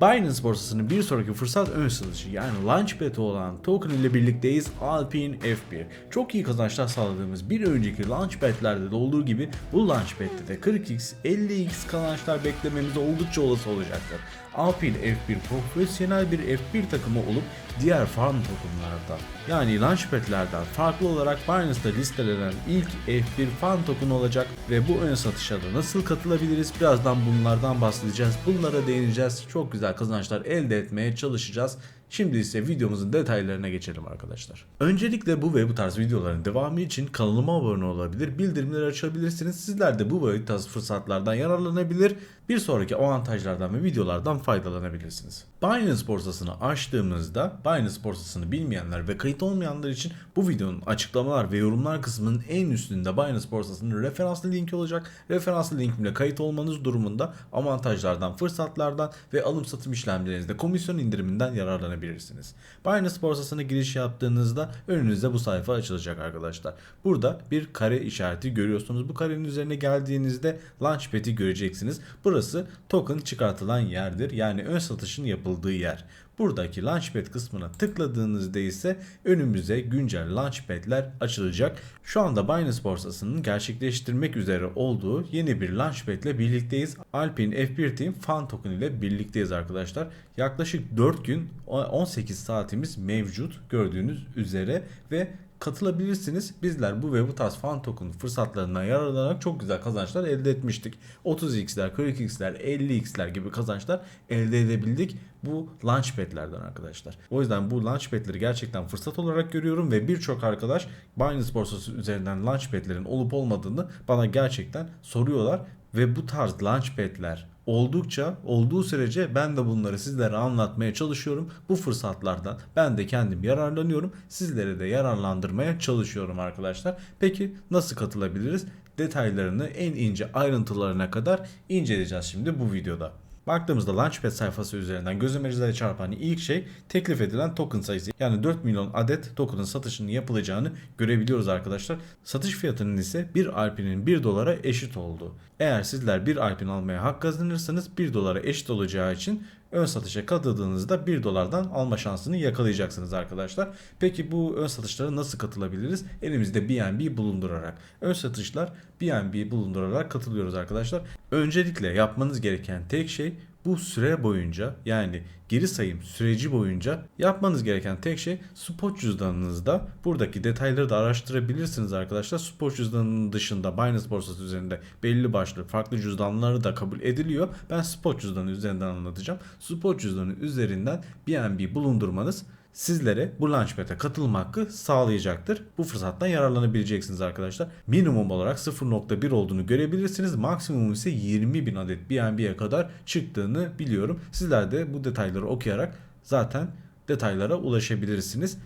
Binance borsasının bir sonraki fırsat ön satışı yani Launchpad olan token ile birlikteyiz Alpine F1. Çok iyi kazançlar sağladığımız bir önceki Launchpad'lerde de olduğu gibi bu Launchpad'de de 40x 50x kazançlar beklememiz oldukça olası olacaktır. Alpine F1 profesyonel bir F1 takımı olup diğer farm tokenlardan yani Launchpad'lerden farklı olarak Binance'da listelenen ilk F1 farm token olacak ve bu ön satışa da nasıl katılabiliriz birazdan bunlardan bahsedeceğiz. Bunlara değineceğiz. Çok güzel kazançlar elde etmeye çalışacağız. Şimdi ise videomuzun detaylarına geçelim arkadaşlar. Öncelikle bu ve bu tarz videoların devamı için kanalıma abone olabilir, bildirimleri açabilirsiniz. Sizler de bu ve bu tarz fırsatlardan yararlanabilir, bir sonraki avantajlardan ve videolardan faydalanabilirsiniz. Binance borsasını açtığımızda Binance borsasını bilmeyenler ve kayıt olmayanlar için bu videonun açıklamalar ve yorumlar kısmının en üstünde Binance borsasının referanslı linki olacak. Referanslı linkimle kayıt olmanız durumunda avantajlardan, fırsatlardan ve alım satım işlemlerinizde komisyon indiriminden yararlanabilirsiniz. Binance borsasına giriş yaptığınızda önünüzde bu sayfa açılacak arkadaşlar. Burada bir kare işareti görüyorsunuz. Bu karenin üzerine geldiğinizde Launchpad'i göreceksiniz. Burası token çıkartılan yerdir. Yani ön satışın yapıldığı yer. Buradaki Launchpad kısmına tıkladığınızda ise önümüze güncel Launchpad'ler açılacak. Şu anda Binance borsasının gerçekleştirmek üzere olduğu yeni bir Launchpad ile birlikteyiz. Alpine F1 Team Fan Token ile birlikteyiz arkadaşlar. Yaklaşık 4 gün 18 saatimiz mevcut gördüğünüz üzere ve katılabilirsiniz. Bizler bu ve bu tarz fan token fırsatlarından yararlanarak çok güzel kazançlar elde etmiştik. 30x'ler, 40x'ler, 50x'ler gibi kazançlar elde edebildik bu launchpad'lerden arkadaşlar. O yüzden bu launchpad'leri gerçekten fırsat olarak görüyorum ve birçok arkadaş Binance borsası üzerinden launchpad'lerin olup olmadığını bana gerçekten soruyorlar ve bu tarz launchpad'ler oldukça olduğu sürece ben de bunları sizlere anlatmaya çalışıyorum. Bu fırsatlardan ben de kendim yararlanıyorum. Sizlere de yararlandırmaya çalışıyorum arkadaşlar. Peki nasıl katılabiliriz? Detaylarını en ince ayrıntılarına kadar inceleyeceğiz şimdi bu videoda. Baktığımızda Launchpad sayfası üzerinden gözümüze çarpan ilk şey teklif edilen token sayısı. Yani 4 milyon adet token'ın satışının yapılacağını görebiliyoruz arkadaşlar. Satış fiyatının ise 1 Alpine'in 1 dolara eşit olduğu. Eğer sizler 1 Alpine almaya hak kazanırsanız 1 dolara eşit olacağı için ön satışa katıldığınızda 1 dolardan alma şansını yakalayacaksınız arkadaşlar. Peki bu ön satışlara nasıl katılabiliriz? Elimizde BNB bulundurarak. Ön satışlar BNB bulundurarak katılıyoruz arkadaşlar. Öncelikle yapmanız gereken tek şey bu süre boyunca yani geri sayım süreci boyunca yapmanız gereken tek şey spot cüzdanınızda buradaki detayları da araştırabilirsiniz arkadaşlar. Spot cüzdanının dışında Binance borsası üzerinde belli başlı farklı cüzdanları da kabul ediliyor. Ben spot cüzdanı üzerinden anlatacağım. Spot cüzdanı üzerinden BNB bulundurmanız sizlere bu Launchpad'e katılma hakkı sağlayacaktır. Bu fırsattan yararlanabileceksiniz arkadaşlar. Minimum olarak 0.1 olduğunu görebilirsiniz. Maksimum ise 20 bin adet BNB'ye kadar çıktığını biliyorum. Sizler de bu detayları okuyarak zaten detaylara ulaşabilirsiniz.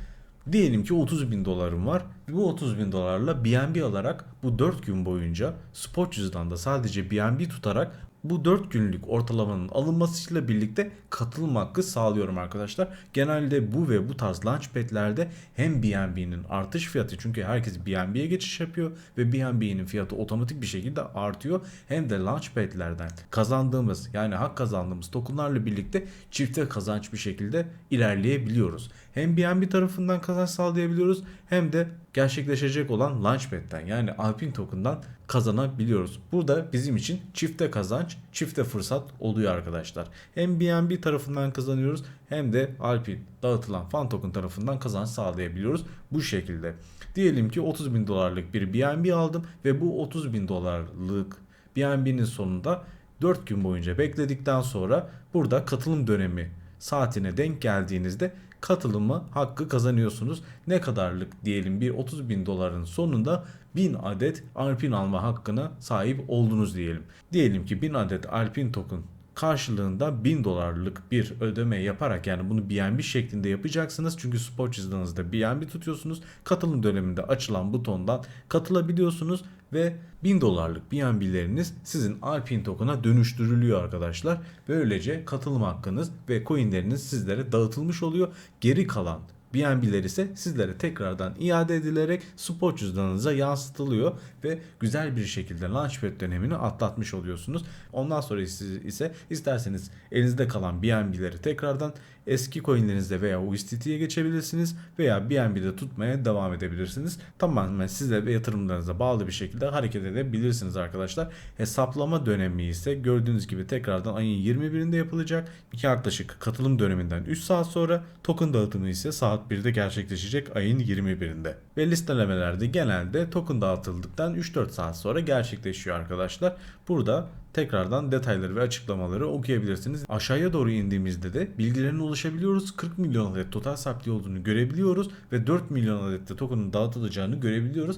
Diyelim ki 30 bin dolarım var. Bu 30 bin dolarla BNB alarak bu 4 gün boyunca spot cüzdanda sadece BNB tutarak bu 4 günlük ortalamanın alınmasıyla birlikte katılım hakkı sağlıyorum arkadaşlar. Genelde bu ve bu tarz launchpad'lerde hem BNB'nin artış fiyatı çünkü herkes BNB'ye geçiş yapıyor ve BNB'nin fiyatı otomatik bir şekilde artıyor. Hem de launchpad'lerden kazandığımız yani hak kazandığımız tokenlarla birlikte çifte kazanç bir şekilde ilerleyebiliyoruz. Hem BNB tarafından kazanç sağlayabiliyoruz hem de gerçekleşecek olan Launchpad'den yani Alpine Token'dan kazanabiliyoruz. Burada bizim için çifte kazanç, çifte fırsat oluyor arkadaşlar. Hem BNB tarafından kazanıyoruz hem de Alpine dağıtılan fan token tarafından kazanç sağlayabiliyoruz bu şekilde. Diyelim ki 30 bin dolarlık bir BNB aldım ve bu 30 bin dolarlık BNB'nin sonunda 4 gün boyunca bekledikten sonra burada katılım dönemi saatine denk geldiğinizde katılımı hakkı kazanıyorsunuz. Ne kadarlık diyelim bir 30 bin doların sonunda 1000 adet Alpine alma hakkına sahip oldunuz diyelim. Diyelim ki 1000 adet Alpine token karşılığında 1000 dolarlık bir ödeme yaparak yani bunu BNB şeklinde yapacaksınız. Çünkü spot cüzdanınızda BNB tutuyorsunuz. Katılım döneminde açılan butondan katılabiliyorsunuz ve 1000 dolarlık BNB'leriniz sizin Alpine token'a dönüştürülüyor arkadaşlar. Böylece katılım hakkınız ve coinleriniz sizlere dağıtılmış oluyor. Geri kalan BNB'ler ise sizlere tekrardan iade edilerek spot cüzdanınıza yansıtılıyor ve güzel bir şekilde Launchpad dönemini atlatmış oluyorsunuz. Ondan sonra siz ise isterseniz elinizde kalan BNB'leri tekrardan eski coinlerinizde veya USDT'ye geçebilirsiniz veya BNB'de tutmaya devam edebilirsiniz. Tamamen size ve yatırımlarınıza bağlı bir şekilde hareket edebilirsiniz arkadaşlar. Hesaplama dönemi ise gördüğünüz gibi tekrardan ayın 21'inde yapılacak. Yaklaşık katılım döneminden 3 saat sonra token dağıtımı ise saat 1'de gerçekleşecek ayın 21'inde. Ve listelemelerde genelde token dağıtıldıktan 3-4 saat sonra gerçekleşiyor arkadaşlar. Burada tekrardan detayları ve açıklamaları okuyabilirsiniz. Aşağıya doğru indiğimizde de bilgilerine ulaşabiliyoruz. 40 milyon adet total sahipliği olduğunu görebiliyoruz ve 4 milyon adet de token'ın dağıtılacağını görebiliyoruz.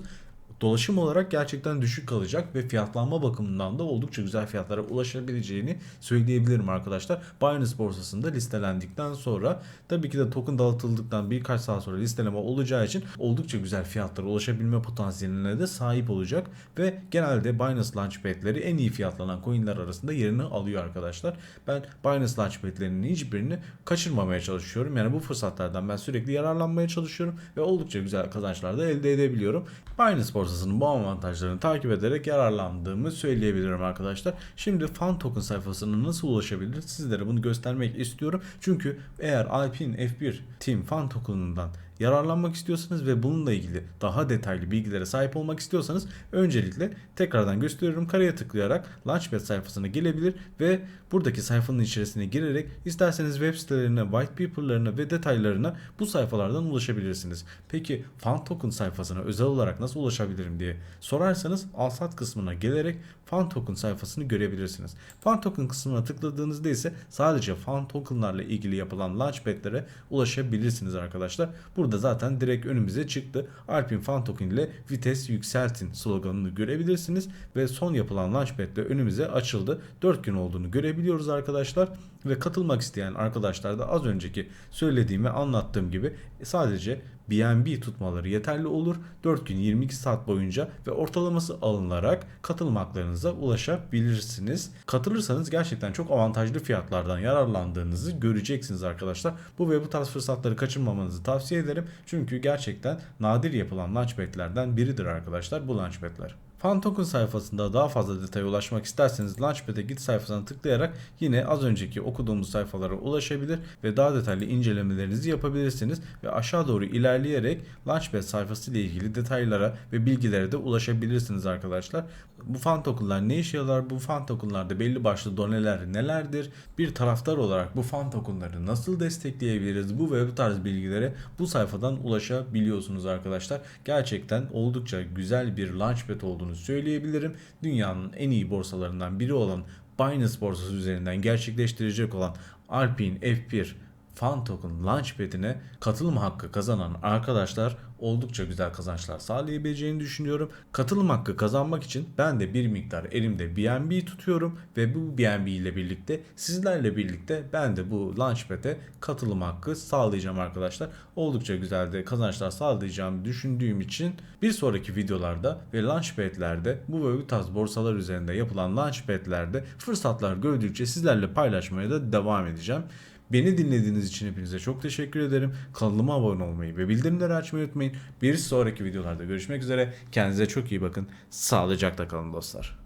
Dolaşım olarak gerçekten düşük kalacak ve fiyatlanma bakımından da oldukça güzel fiyatlara ulaşabileceğini söyleyebilirim arkadaşlar. Binance borsasında listelendikten sonra tabii ki de token dağıtıldıktan birkaç saat sonra listeleme olacağı için oldukça güzel fiyatlara ulaşabilme potansiyeline de sahip olacak ve genelde Binance Launchpad'leri en iyi fiyatlanan coinler arasında yerini alıyor arkadaşlar. Ben Binance Launchpad'lerinin hiçbirini kaçırmamaya çalışıyorum. Yani bu fırsatlardan ben sürekli yararlanmaya çalışıyorum ve oldukça güzel kazançlar da elde edebiliyorum. Binance borsasının bu avantajlarını takip ederek yararlandığımı söyleyebilirim arkadaşlar. Şimdi fan token sayfasına nasıl ulaşabilir sizlere bunu göstermek istiyorum. Çünkü eğer Alpine F1 Team fan token'ından yararlanmak istiyorsanız ve bununla ilgili daha detaylı bilgilere sahip olmak istiyorsanız öncelikle tekrardan gösteriyorum kareye tıklayarak Launchpad sayfasına gelebilir ve buradaki sayfanın içerisine girerek isterseniz web sitelerine, white paper'larına ve detaylarına bu sayfalardan ulaşabilirsiniz. Peki fan token sayfasına özel olarak nasıl ulaşabilirim diye sorarsanız alsat kısmına gelerek fan token sayfasını görebilirsiniz. Fan token kısmına tıkladığınızda ise sadece fan tokenlarla ilgili yapılan launchpad'lere ulaşabilirsiniz arkadaşlar. Burada zaten direkt önümüze çıktı. Alpin fan token ile vites yükseltin sloganını görebilirsiniz ve son yapılan launchpad de önümüze açıldı. 4 gün olduğunu görebiliyoruz arkadaşlar ve katılmak isteyen arkadaşlar da az önceki söylediğim ve anlattığım gibi sadece BNB tutmaları yeterli olur. 4 gün 22 saat boyunca ve ortalaması alınarak katılım haklarınıza ulaşabilirsiniz. Katılırsanız gerçekten çok avantajlı fiyatlardan yararlandığınızı göreceksiniz arkadaşlar. Bu ve bu tarz fırsatları kaçırmamanızı tavsiye ederim. Çünkü gerçekten nadir yapılan launchpad'lerden biridir arkadaşlar bu launchpad'ler. Fan Token sayfasında daha fazla detaya ulaşmak isterseniz Launchpad'e git sayfasına tıklayarak yine az önceki okuduğumuz sayfalara ulaşabilir ve daha detaylı incelemelerinizi yapabilirsiniz ve aşağı doğru ilerleyerek Launchpad sayfası ile ilgili detaylara ve bilgilere de ulaşabilirsiniz arkadaşlar. Bu fan tokenlar ne işe yarar? Bu fan tokenlarda belli başlı doneler nelerdir? Bir taraftar olarak bu fan tokenları nasıl destekleyebiliriz? Bu ve bu tarz bilgilere bu sayfadan ulaşabiliyorsunuz arkadaşlar. Gerçekten oldukça güzel bir launchpad söyleyebilirim. Dünyanın en iyi borsalarından biri olan Binance borsası üzerinden gerçekleştirecek olan Alpine F1 Fan Token Launchpad'ine katılım hakkı kazanan arkadaşlar oldukça güzel kazançlar sağlayabileceğini düşünüyorum. Katılım hakkı kazanmak için ben de bir miktar elimde BNB tutuyorum ve bu BNB ile birlikte sizlerle birlikte ben de bu Launchpad'e katılım hakkı sağlayacağım arkadaşlar. Oldukça güzel de kazançlar sağlayacağımı düşündüğüm için bir sonraki videolarda ve Launchpad'lerde bu ve bu tarz borsalar üzerinde yapılan Launchpad'lerde fırsatlar gördükçe sizlerle paylaşmaya da devam edeceğim. Beni dinlediğiniz için hepinize çok teşekkür ederim. Kanalıma abone olmayı ve bildirimleri açmayı unutmayın. Bir sonraki videolarda görüşmek üzere. Kendinize çok iyi bakın. Sağlıcakla kalın dostlar.